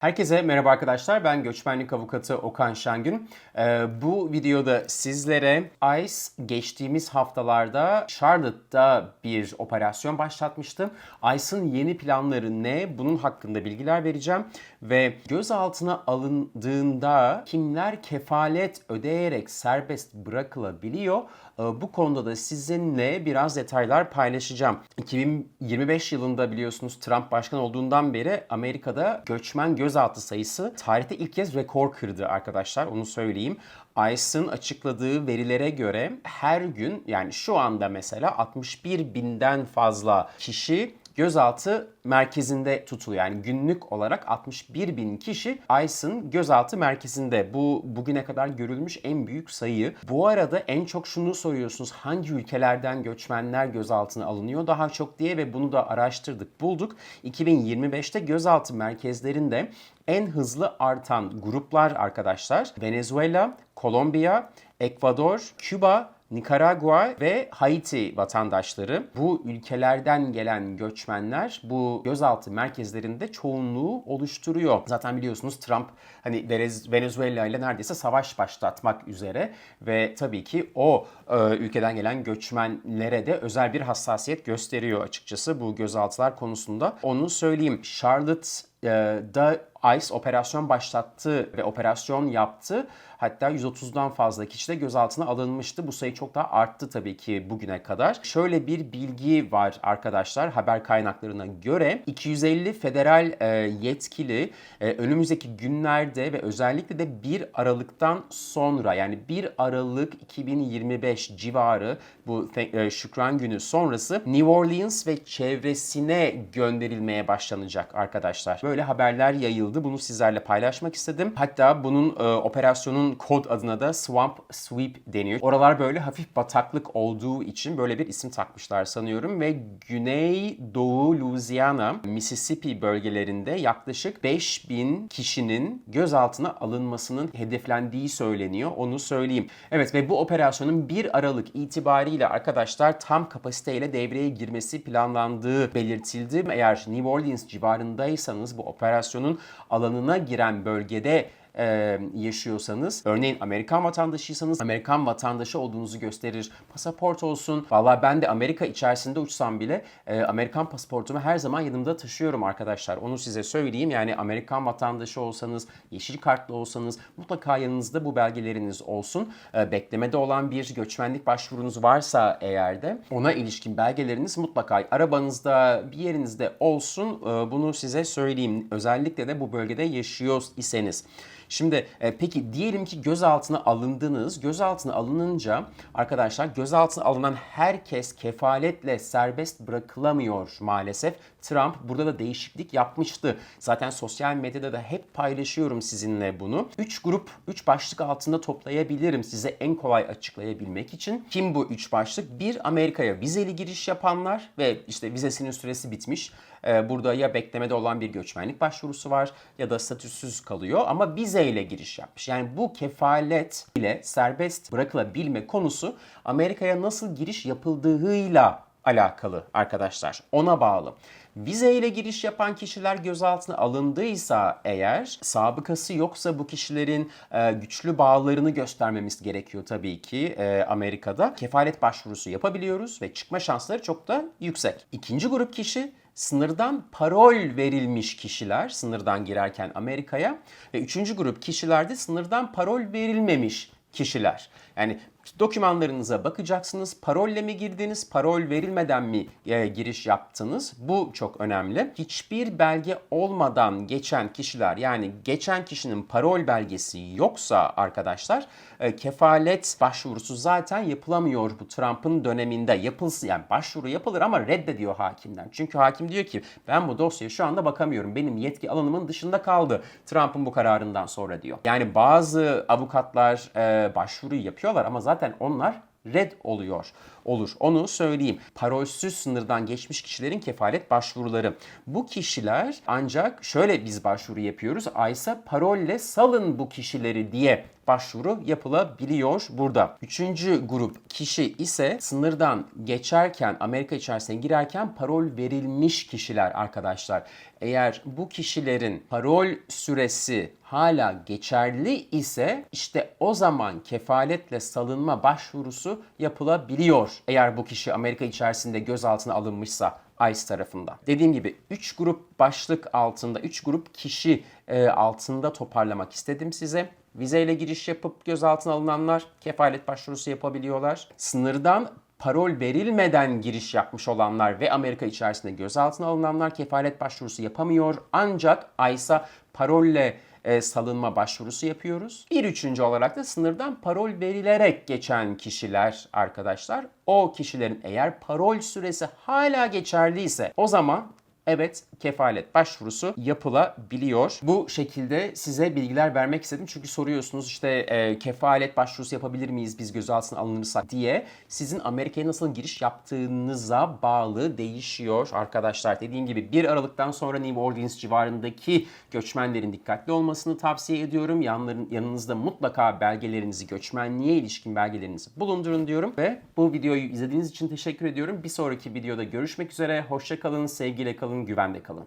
Herkese merhaba arkadaşlar. Ben göçmenlik avukatı Okan Şengün. Ee, bu videoda sizlere ICE geçtiğimiz haftalarda Charlotte'da bir operasyon başlatmıştı. ICE'ın yeni planları ne? Bunun hakkında bilgiler vereceğim. Ve gözaltına alındığında kimler kefalet ödeyerek serbest bırakılabiliyor? Ee, Bu konuda da sizinle biraz detaylar paylaşacağım. 2025 yılında biliyorsunuz Trump başkan olduğundan beri Amerika'da göçmen gözaltı sayısı tarihte ilk kez rekor kırdı arkadaşlar onu söyleyeyim. ICE'ın açıkladığı verilere göre her gün yani şu anda mesela 61 binden fazla kişi gözaltı merkezinde tutuluyor. Yani günlük olarak 61 bin kişi ICE'ın gözaltı merkezinde. Bu bugüne kadar görülmüş en büyük sayı. Bu arada en çok şunu soruyorsunuz. Hangi ülkelerden göçmenler gözaltına alınıyor daha çok diye ve bunu da araştırdık, bulduk. 2025'te gözaltı merkezlerinde en hızlı artan gruplar arkadaşlar Venezuela, Kolombiya, Ekvador, Küba, Nikaragua ve Haiti vatandaşları bu ülkelerden gelen göçmenler bu gözaltı merkezlerinde çoğunluğu oluşturuyor. Zaten biliyorsunuz Trump hani Venez- Venezuela ile neredeyse savaş başlatmak üzere ve tabii ki o e, ülkeden gelen göçmenlere de özel bir hassasiyet gösteriyor açıkçası bu gözaltılar konusunda. Onu söyleyeyim. Charlotte da ICE operasyon başlattı ve operasyon yaptı. Hatta 130'dan fazla kişi de gözaltına alınmıştı. Bu sayı çok daha arttı tabii ki bugüne kadar. Şöyle bir bilgi var arkadaşlar haber kaynaklarına göre 250 federal e, yetkili e, önümüzdeki günlerde ve özellikle de 1 Aralık'tan sonra yani 1 Aralık 2025 civarı bu e, Şükran Günü sonrası New Orleans ve çevresine gönderilmeye başlanacak arkadaşlar. Böyle haberler yayıldı. Bunu sizlerle paylaşmak istedim. Hatta bunun e, operasyonun kod adına da Swamp Sweep deniyor. Oralar böyle hafif bataklık olduğu için böyle bir isim takmışlar sanıyorum ve Güney Doğu Louisiana, Mississippi bölgelerinde yaklaşık 5000 kişinin gözaltına alınmasının hedeflendiği söyleniyor. Onu söyleyeyim. Evet ve bu operasyonun 1 Aralık itibariyle arkadaşlar tam kapasiteyle devreye girmesi planlandığı belirtildi. Eğer New Orleans civarındaysanız bu operasyonun alanına giren bölgede e, yaşıyorsanız, örneğin Amerikan vatandaşıysanız Amerikan vatandaşı olduğunuzu gösterir. Pasaport olsun. Vallahi ben de Amerika içerisinde uçsam bile e, Amerikan pasaportumu her zaman yanımda taşıyorum arkadaşlar. Onu size söyleyeyim. Yani Amerikan vatandaşı olsanız, yeşil kartlı olsanız mutlaka yanınızda bu belgeleriniz olsun. E, beklemede olan bir göçmenlik başvurunuz varsa eğer de ona ilişkin belgeleriniz mutlaka arabanızda bir yerinizde olsun. E, bunu size söyleyeyim. Özellikle de bu bölgede yaşıyor iseniz. Şimdi e, peki diyelim ki gözaltına alındınız. Gözaltına alınınca arkadaşlar gözaltına alınan herkes kefaletle serbest bırakılamıyor maalesef. Trump burada da değişiklik yapmıştı. Zaten sosyal medyada da hep paylaşıyorum sizinle bunu. 3 grup, 3 başlık altında toplayabilirim size en kolay açıklayabilmek için. Kim bu 3 başlık? Bir Amerika'ya vizeli giriş yapanlar ve işte vizesinin süresi bitmiş. Ee, Burada ya beklemede olan bir göçmenlik başvurusu var ya da statüsüz kalıyor ama vizeyle giriş yapmış. Yani bu kefalet ile serbest bırakılabilme konusu Amerika'ya nasıl giriş yapıldığıyla alakalı arkadaşlar. Ona bağlı. Vize ile giriş yapan kişiler gözaltına alındıysa eğer sabıkası yoksa bu kişilerin e, güçlü bağlarını göstermemiz gerekiyor tabii ki e, Amerika'da. Kefalet başvurusu yapabiliyoruz ve çıkma şansları çok da yüksek. İkinci grup kişi sınırdan parol verilmiş kişiler sınırdan girerken Amerika'ya ve üçüncü grup kişilerde sınırdan parol verilmemiş kişiler. Yani dokümanlarınıza bakacaksınız. Parolle mi girdiniz, parol verilmeden mi e, giriş yaptınız? Bu çok önemli. Hiçbir belge olmadan geçen kişiler yani geçen kişinin parol belgesi yoksa arkadaşlar e, kefalet başvurusu zaten yapılamıyor bu Trump'ın döneminde. Yapılsın yani başvuru yapılır ama reddediyor hakimden. Çünkü hakim diyor ki ben bu dosyaya şu anda bakamıyorum. Benim yetki alanımın dışında kaldı Trump'ın bu kararından sonra diyor. Yani bazı avukatlar e, başvuruyu yapıyorlar ama zaten onlar red oluyor. olur. Onu söyleyeyim. Parolsüz sınırdan geçmiş kişilerin kefalet başvuruları. Bu kişiler ancak şöyle biz başvuru yapıyoruz. Aysa parolle salın bu kişileri diye başvuru yapılabiliyor burada. Üçüncü grup kişi ise sınırdan geçerken Amerika içerisine girerken parol verilmiş kişiler arkadaşlar. Eğer bu kişilerin parol süresi hala geçerli ise işte o zaman kefaletle salınma başvurusu yapılabiliyor. Eğer bu kişi Amerika içerisinde gözaltına alınmışsa ICE tarafından. Dediğim gibi 3 grup başlık altında, 3 grup kişi e, altında toparlamak istedim size. Vizeyle giriş yapıp gözaltına alınanlar kefalet başvurusu yapabiliyorlar. Sınırdan parol verilmeden giriş yapmış olanlar ve Amerika içerisinde gözaltına alınanlar kefalet başvurusu yapamıyor. Ancak ICE'a parolle e, salınma başvurusu yapıyoruz. Bir üçüncü olarak da sınırdan parol verilerek geçen kişiler arkadaşlar. O kişilerin eğer parol süresi hala geçerliyse o zaman evet kefalet başvurusu yapılabiliyor. Bu şekilde size bilgiler vermek istedim. Çünkü soruyorsunuz işte e, kefalet başvurusu yapabilir miyiz biz gözaltına alınırsak diye. Sizin Amerika'ya nasıl giriş yaptığınıza bağlı değişiyor arkadaşlar. Dediğim gibi 1 Aralık'tan sonra New Orleans civarındaki göçmenlerin dikkatli olmasını tavsiye ediyorum. Yanların, yanınızda mutlaka belgelerinizi, göçmenliğe ilişkin belgelerinizi bulundurun diyorum. Ve bu videoyu izlediğiniz için teşekkür ediyorum. Bir sonraki videoda görüşmek üzere. Hoşça kalın, sevgiyle kalın, güvende kalın.